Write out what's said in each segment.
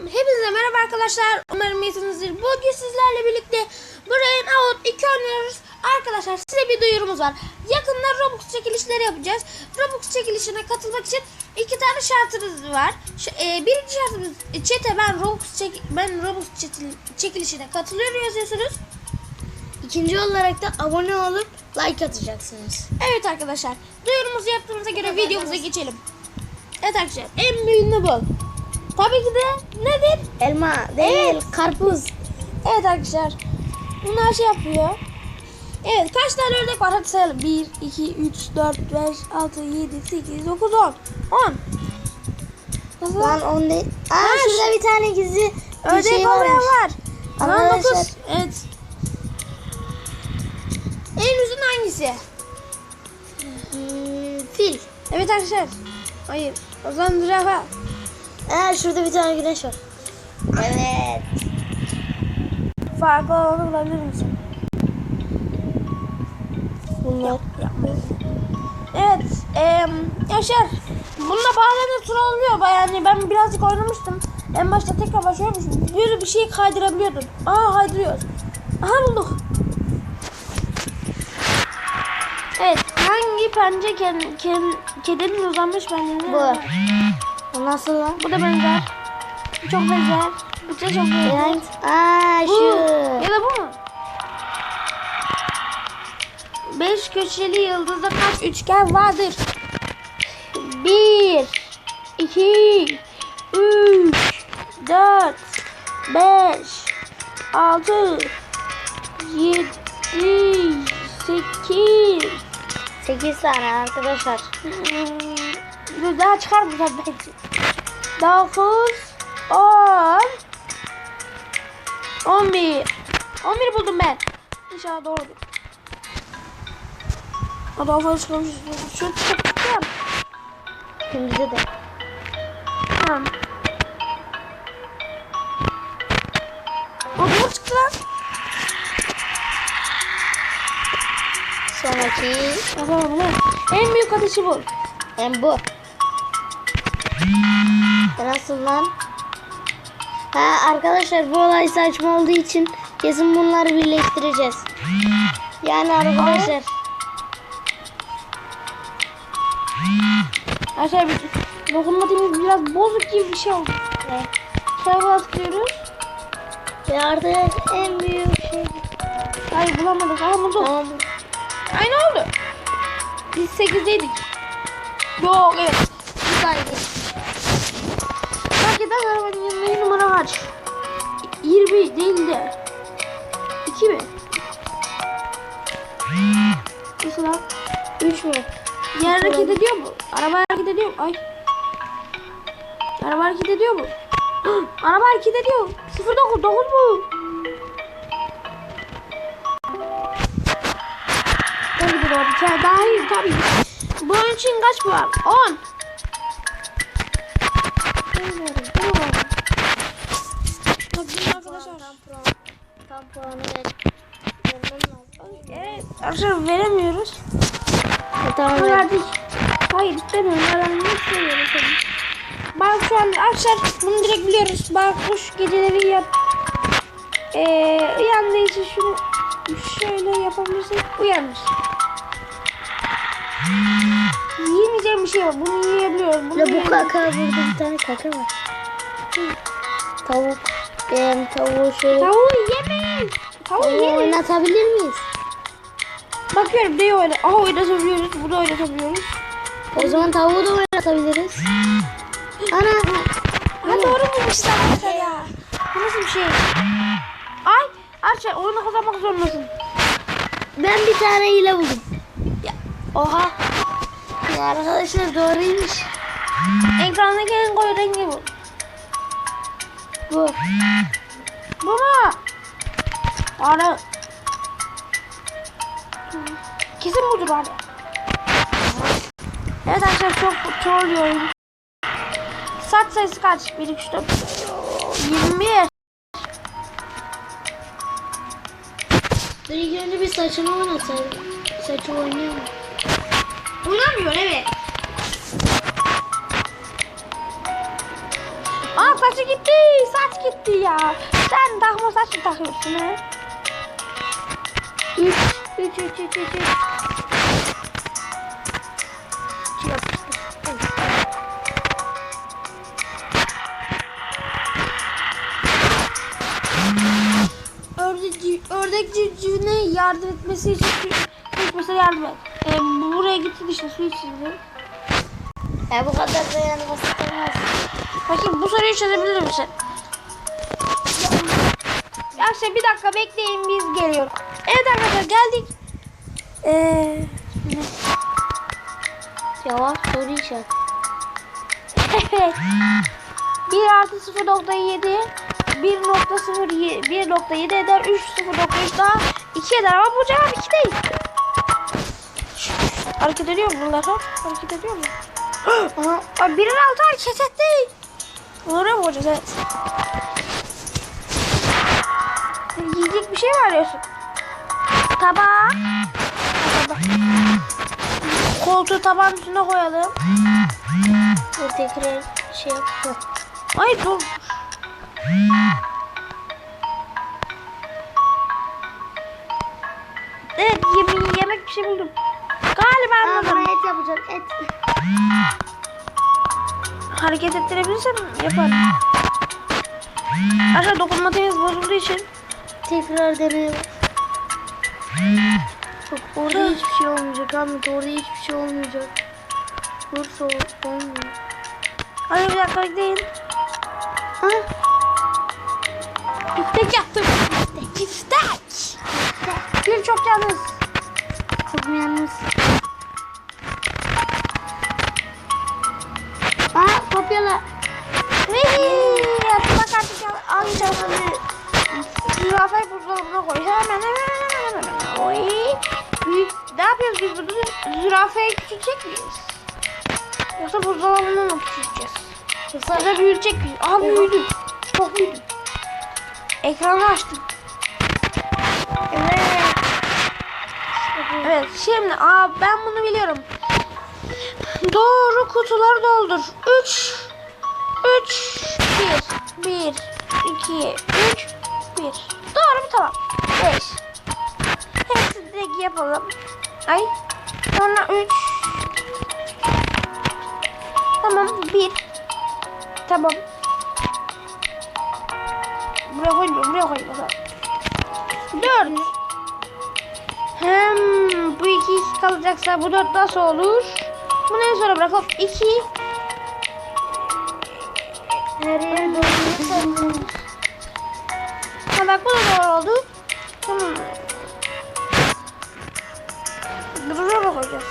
Hepinize merhaba arkadaşlar. Umarım iyisinizdir. Bugün sizlerle birlikte Brain Out 2 oynuyoruz. Arkadaşlar size bir duyurumuz var. Yakında Robux çekilişleri yapacağız. Robux çekilişine katılmak için iki tane şartımız var. Şu, e, birinci şartımız e, çete ben Robux çek, ben Robux çekilişine katılıyorum yazıyorsunuz. İkinci olarak da abone olup like atacaksınız. Evet arkadaşlar. Duyurumuzu yaptığımıza göre videomuza geçelim. Evet arkadaşlar en büyüğünü bu. Tabii ki de nedir? Elma değil, Evet. karpuz. Evet arkadaşlar. Bunlar şey yapıyor. Evet kaç tane ördek var? Hadi sayalım. 1, 2, 3, 4, 5, 6, 7, 8, 9, 10. 10. Nasıl? Lan on değil. Aa şurada bir tane gizli bir ördek şey varmış. var. Lan Arkadaşlar. 9. Evet. En uzun hangisi? Hmm, fil. Evet arkadaşlar. Hayır. O zaman zürafa. Aa şurada bir tane güneş var. Evet. Farklı olanı bulabilir misin? Bunlar. Evet. eee Yaşar. Bunda bazen de tur olmuyor. Yani ben birazcık oynamıştım. En başta tekrar başlıyormuşum. Böyle bir şeyi kaydırabiliyordun. Aa kaydırıyoruz. Aha bulduk. Evet. Hangi pençe kedinin uzanmış penceresi? Bu. Nasıl lan? Bu da benzer. Bu çok benzer. Bu da çok benzer. Evet. Aa şu. Ya da bu mu? Beş köşeli yıldızda kaç üçgen vardır? Bir, iki, üç, dört, beş, altı, yedi, sekiz. 8 tane arkadaşlar. Hmm, daha çıkar mı sen belki? Dokuz, on, on bir. On bir buldum ben. İnşallah doğrudur. Ha daha fazla çıkarmışız. Şu çıkacağım. Şimdi de. Tamam. O doğru çıktı lan. Sonraki. Ne? En büyük ateşi bu. Hem bu. Nasıl lan? Ha arkadaşlar bu olay saçma olduğu için kesin bunları birleştireceğiz. Yani arkadaşlar bir dokunmadığımız biraz bozuk gibi bir şey oldu. Şöyle tıklıyoruz. Ve artık en büyük şey. Hayır bulamadık. Aha bulduk. Tamam. Ay ne oldu? Biz 8'deydik. Yok evet. Fark eden arabanın yanındaki numara kaç? 20 değil de. 2 mi? Lan? 3 mü? Yer hareket ediyor mu? Araba hareket ediyor mu? Ay. Araba hareket ediyor mu? Araba hareket ediyor. 09 9 mu? Tabii ki doğru. Daha iyi tabii. Bu oyun için kaç puan? 10. Tam puanı. Evet. Arkadaşlar veremiyoruz. E, tamam. Verdik. Hayır istemiyorum. Ne istemiyorum. Bak şu an arkadaşlar bunu direkt biliyoruz. Bak kuş geceleri yap. Ee, uyandığı için şunu şöyle yapabilirsek uyanır. Yiyemeyeceğim bir şey var. Bunu yiyebiliyoruz. Bunu Ya bu kaka burada bir tane kaka var. Tavuk. Ben tavuğu şöyle Tavuğu yemeyiz. Tavuğu Ee, oynatabilir miyiz? Bakıyorum ne oyna. Aha oynatabiliyoruz. Bunu oynatabiliyoruz. O zaman tavuğu da oynatabiliriz. Ana. Ha doğru bulmuşlar arkadaşlar ya. Bu nasıl bir şey? Ay Arçay oyunu kazanmak zorundasın. Ben bir tane hile buldum. Ya, oha. Ya arkadaşlar doğruymuş. Ekrandaki en koyu rengi bu. Bu. Bu mu? Ara. Kesin budur abi. Evet arkadaşlar çok troll bir oyun. Saat sayısı kaç? 1, 2, 3, 4, 21. Dur ilk önce bir saçını oynatayım. Saçı oynuyor mu? Oynamıyor evet. Aa saçı gitti. Saç gitti ya. Sen takma saç mı takıyorsun he? 3 3 3 3 3 3. Ördek, ördek civcivine yardım etmesi için ilk mesela yardım et. Ee, bu- buraya gitsin işte su içsin. Ya bu kadar da yani basit olmaz. Bakayım bu soruyu çözebilir misin? Arkadaşlar bir dakika bekleyin biz geliyoruz. Evet arkadaşlar geldik. Ee, Yavaş soru işaret. evet. 1 artı 0.7 1.0 1.7 eder 3 0.3 daha 2 eder ama bu cevap 2 değil. Hareket ediyor mu bunlar? ha? Hareket ediyor mu? Aha. Abi birin altı hareket etti. Oraya mı koyacağız? Evet. Yiyecek bir şey mi arıyorsun? Tabağı. Tabak. Koltuğu tabağın üstüne koyalım. Dur tekrar şey yap. Hı. Ay dur. Evet yemeği yemek bir şey buldum. Galiba Aa, anladım. bana et yapacaksın et. Hareket ettirebilirsem yaparım. Aşağı dokunmatiğimiz bozulduğu için Tekrar deneye bak. Bak orada hiçbir şey olmayacak Ahmet orada hiçbir şey olmayacak. Dursa ol- olmuyor. Hadi bir dakika bekleyin. Ha? Evet şimdi aa ben bunu biliyorum. Doğru kutuları doldur. 3 3 1 1 2 3 1 Doğru mu tamam. 5 Hepsini direkt yapalım. Ay. Sonra 3 Tamam 1 Tamam. Buraya koyma, buraya koyma. Tamam. 4 hem bu iki kalacaksa bu dört nasıl olur? Bunu en sona bırakalım. İki. Nereye doğru Ha bak bu da doğru oldu. Tamam. Buraya koyacağız?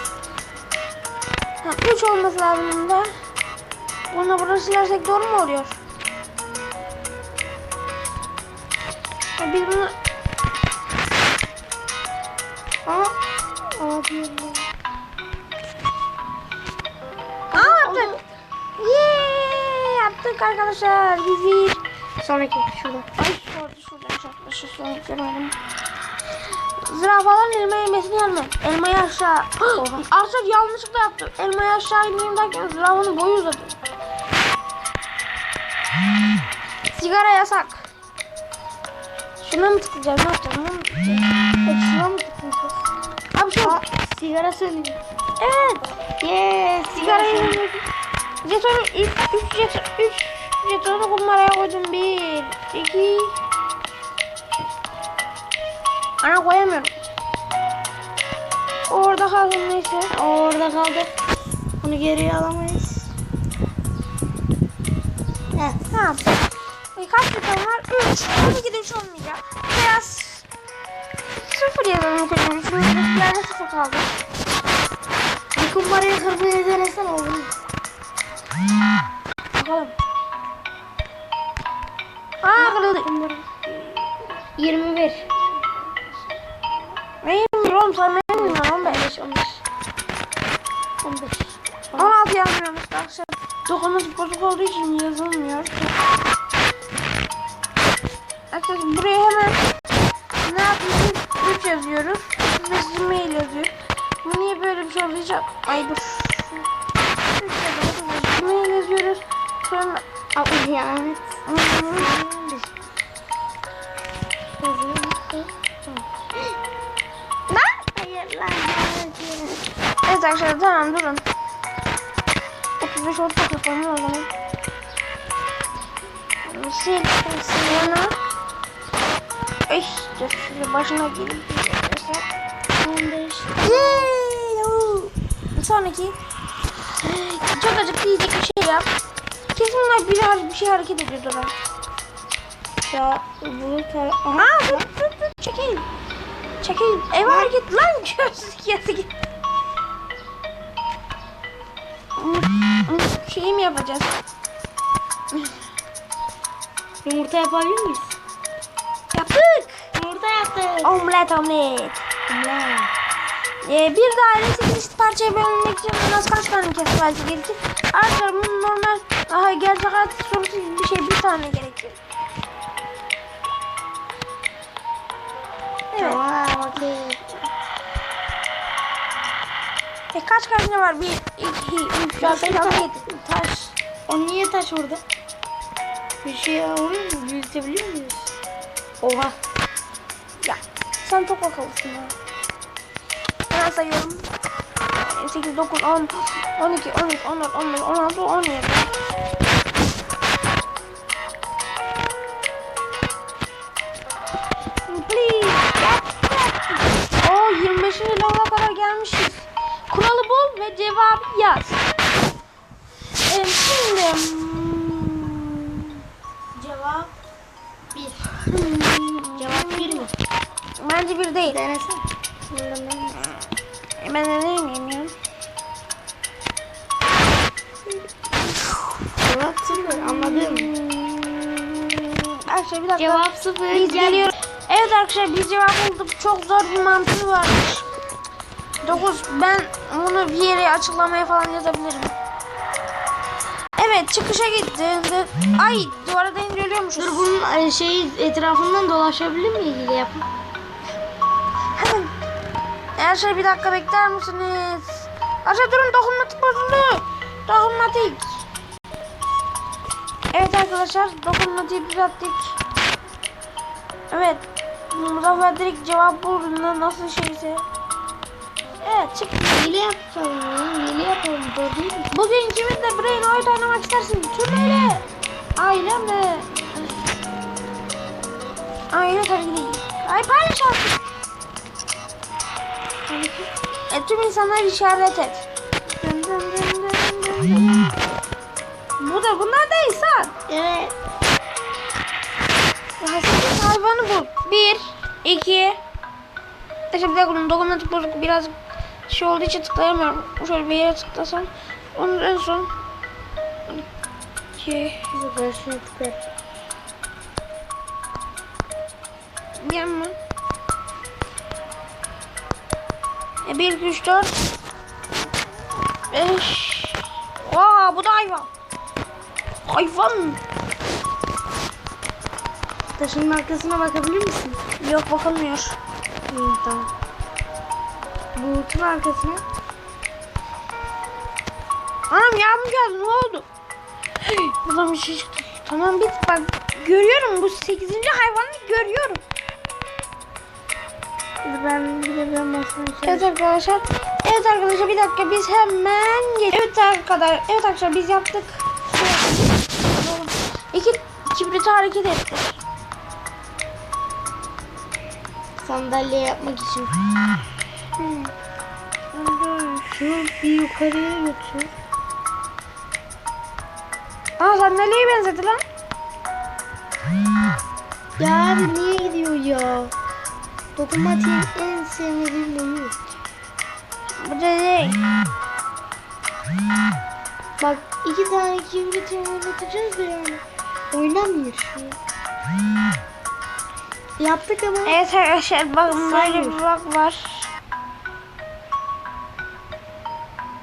Ha, üç olması lazım bunda. Bunu burada silersek doğru mu oluyor? Ha, biz bunu... Abi. Aa yaptık. Yeee yaptık arkadaşlar. Biz bir... Sonraki şurada. Ay şurada şuradan şurada şu son göremedim. Zürafaların elma yemesini yanma. Elmayı aşağı. Arkadaşlar yanlışlıkla yaptım. Elmayı aşağı ineyim derken zürafanın boyu uzadı. Sigara yasak. Şuna mı tıklayacağız? Ne? Evet, şuna mı tıklayacağız? Aa, sigara sönüyor. Evet. Yes. Sigara yemeği. Jetonu 3 3 jeton 3 jetonu kumbaraya koydum. 1 2 Ana koyamıyorum. Orada kaldım neyse. Orada kaldı. Bunu geriye alamayız. Heh. Tamam. Kaç jeton var? 3. 12'de 3 olmayacak. Biraz sıfır yazalım koyalım. Şunun üstlerde sıfır kaldı. Bir kumbarayı kırmaya denesen olur mu? Bakalım. Aa kırıldı. 21. Ne yemiyor oğlum saymayı bilmiyorum 15. 15. 15. 15. 16 yazmıyormuş arkadaşlar. Dokunması bozuk olduğu için yazılmıyor. Arkadaşlar buraya hemen Çok acık diyecek bir şey yap. Kesin bunlar bir, bir şey hareket ediyordu lan. Ya bunu tar... Aha. Aa dur dur dur çekil. Çekil. Ev hareket lan gözlük yazı git. Şeyi mi yapacağız? Yumurta yapabilir miyiz? Yaptık. Yumurta yaptık. Omlet omlet. Allah. Ee, bir daire 8 parçaya bölünmek için en az kaç tane parça gerekir? Arkadaşlar bunun normal aha, gerçek hayat sorusu bir şey bir tane gerekir. Evet. Tamam okey. E, kaç karne var? 1, 2, 3, 4, 5, 6, 7. Taş. O niye taş orada? Bir şey mu? Büyütebiliyor muyuz? Oha. Ya sen çok akıllısın ha. Ben sayıyorum. 8, 9, 10, 12, 13, 14, 15, 16, 17. Please. Oo 25. lavına kadar gelmişiz. Kuralı bul ve cevabı yaz. Ee, şimdi... Cevap 1. hmm, Cevap 1 mi? Bence bir değil. Denesene. Ben değil miyim ya? Cevap 0 anladım. Arkadaşlar bir dakika. Cevap 0. Biz geliyoruz. Evet arkadaşlar biz cevap bulduk. Çok zor bir mantığı varmış. 9 ben bunu bir yere açıklamaya falan yazabilirim. Evet çıkışa gitti. Ay duvara değince ölüyormuşuz. Dur bunun e, şey etrafından dolaşabilir mi ilgili yapın? Her şey bir dakika bekler misiniz? Arkadaşlar durun dokunmatik bozuldu. Dokunmatik. Evet arkadaşlar dokunmatiği düzelttik. Evet. Muzaffer direkt cevap buldu. Na- Nasıl şeyse. Evet çık. Hile yapalım ya. Hile yapalım. Mi? Bugün kiminle Brain oyun oynamak istersin? Tümüyle. Ailemle. Aile tabii ki değil. Ay paylaş artık. E, tüm insanlar işaret et. Dın dın dın dın dın. Bu da bunlar değil sen. Evet. Hastalık hayvanı bul. Bir, iki. İşte bir dakika dokunmatik bozuk biraz şey olduğu için tıklayamıyorum. Şöyle bir yere tıklasam. Onun en son. İki. Şunu tıklar. Yanma. E, bir, iki, üç, dört. Beş. Vaa bu da hayvan. Hayvan. Taşın arkasına bakabilir misin? Yok bakılmıyor. İyi tamam. Bulutun arkasına. Anam yağmur geldi ne oldu? Buradan bir şey çıktı. Tamam bit bak görüyorum bu sekizinci hayvanı görüyorum. Ben ben basmaya Evet arkadaşlar. Evet arkadaşlar bir dakika biz hemen geç. Evet arkadaşlar. Evet arkadaşlar biz yaptık. İki kibriti hareket ettik. Sandalye yapmak için. Hmm. Şunu bir yukarıya götür. Aa sandalyeye benzedi lan. Ya niye gidiyor ya? Dokunmatiğin en sevmediğim boyu. Bu da değil. Bak iki tane kibrit oynatacağız da yani. Oynamıyor şu. Yaptık ama. Evet arkadaşlar bakın böyle bir bak var.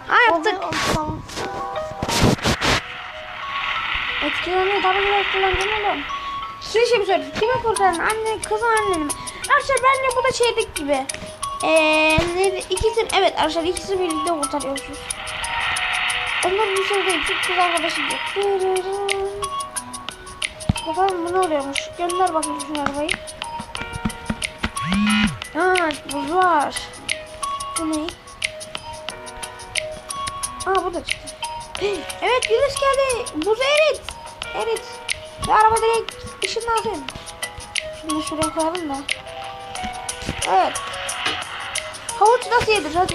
Aa yaptık. Tamam. Etkileniyor tabii ki de etkilendin oğlum. Size şey mi söyleyeyim? Kime kurtardın? Anne, kızın anneni mi? Arkadaşlar bence bu da şeydik gibi. Eee neydi? İkisi, evet arkadaşlar ikisi birlikte kurtarıyorsunuz. Onlar bir şey değil. Çünkü kız arkadaşı yok. Bakalım bu ne oluyormuş. Gönder bakayım şu arabayı. Aa buz var. Bu ne? Aa bu da çıktı. Evet Yunus geldi. Buzu erit. Erit. Ve araba direkt ışınlansın. Şimdi şuraya koyalım da. Evet. Havuç nasıl yedir? Hadi.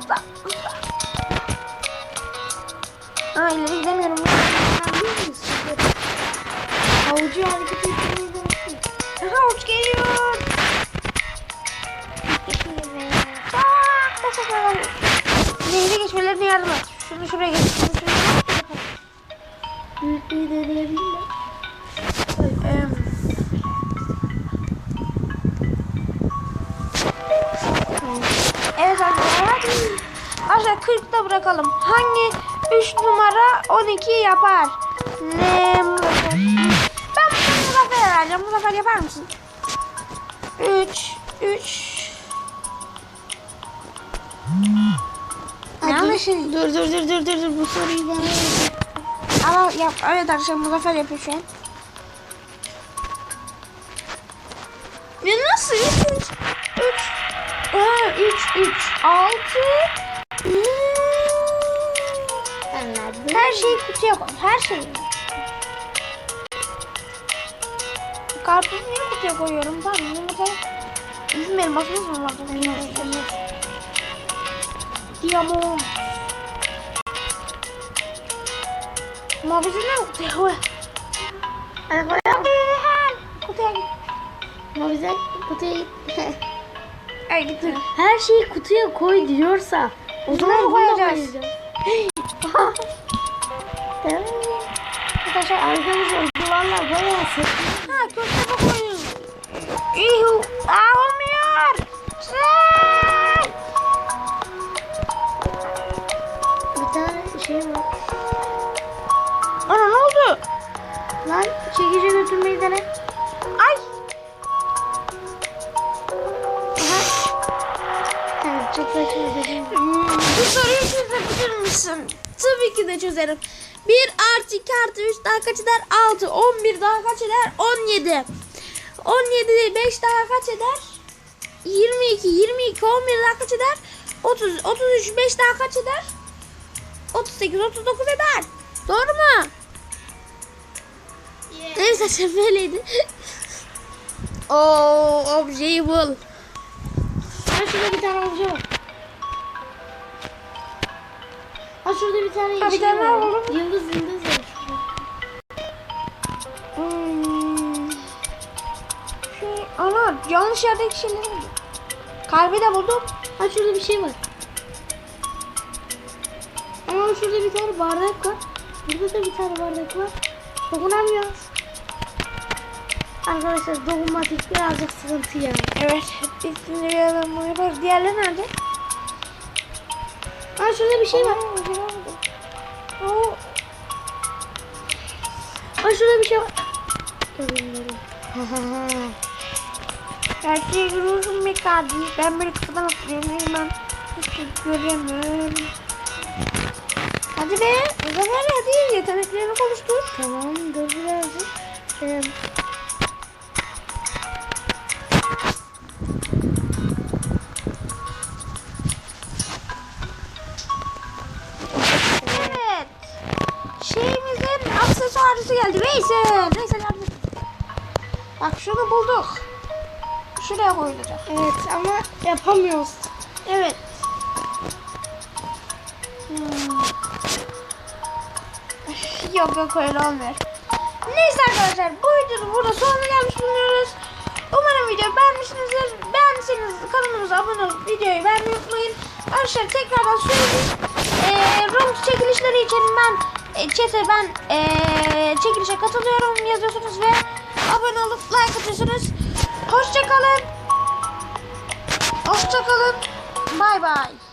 Isla, ısla. Aa ileri gidemiyorum. Havucu hareket ettirmeyi denesin. Havuç geliyor. Aa, kaç kaç Nehre geçmelerine yardım et. Şunu şuraya geç. Şunu şuraya geç. Büyüklüğü deneyebilir mi? Em, Arkadaşlar 40'da bırakalım. Hangi 3 numara 12 yapar? Ne Muzaffer? Ben bunu Muzaffer'e vereceğim. Muzaffer yapar mısın? 3 3 Yanlış şey. Dur dur dur dur dur dur bu soruyu ver. Ama yap. Evet arkadaşlar Muzaffer yapıyor şu an. Ya nasıl? 3 3 Aa 3 3 6 Her şeyi kutuya koy. Her şeyi. Karpuzu niye kutuya koyuyorum? Tamam yumurta. Bizim elmasımız mı vardı? Diyamon. Ama bizim ne kutuya koy? Hadi koyalım. Kutuya git. Güzel kutuya git. Her şeyi kutuya koy diyorsa o zaman bunu da koyacağız. Arkadaşlar arkadaşlar bu valla bayağı sık. Ha köfte koyun. İhu. Aa olmuyor. Sen. Bir tane şey var. Ana ne oldu? Lan çekici götürmeyi dene. Tabii ki de çözerim. 1 artı 2 artı 3 daha kaç eder? 6. 11 daha kaç eder? 17. 17 5 daha kaç eder? 22. 22 11 daha kaç eder? 30. 33 5 daha kaç eder? 38 39 eder. Doğru mu? Neyse şefeyleydi. Oo, objeyi bul. Ha şurada bir tane obje var. Ha şurada bir tane yeşil tane var. buldum. Yıldız yıldız var şurada. Hmm. Şey, ana yanlış yerdeki şeyleri buldum. Kalbi de buldum. Ha şurada bir şey var. Ama şurada bir tane bardak var. Burada da bir tane bardak var. Dokunamıyoruz. Arkadaşlar dokunmatik birazcık sıkıntı yani. Evet. İkisini bir adam yapar. Diğerleri nerede? Ha şurada bir şey var. Aa, Ha şurada bir şey var. Gerçeği görüyorsun bir kardeş. Ben böyle kafadan atlıyorum. Ben hiç şey göremiyorum. Hadi be. Zaman hadi yeteneklerini konuştur. tamam dur birazcık. Ee, Bak şunu bulduk. Şuraya koyulacak. evet ama yapamıyoruz. Evet. Hmm. Yok yok öyle olmuyor. Neyse arkadaşlar bu videonun burada sonuna gelmiş bulunuyoruz. Umarım videoyu beğenmişsinizdir. Beğendiyseniz kanalımıza abone olup videoyu beğenmeyi unutmayın. Arkadaşlar tekrardan söyleyeyim. Ee, Roblox çekilişleri için ben e, chat'e ben e, çekilişe katılıyorum yazıyorsunuz ve abone olup like atıyorsunuz. Hoşçakalın. Hoşçakalın. Bay bay.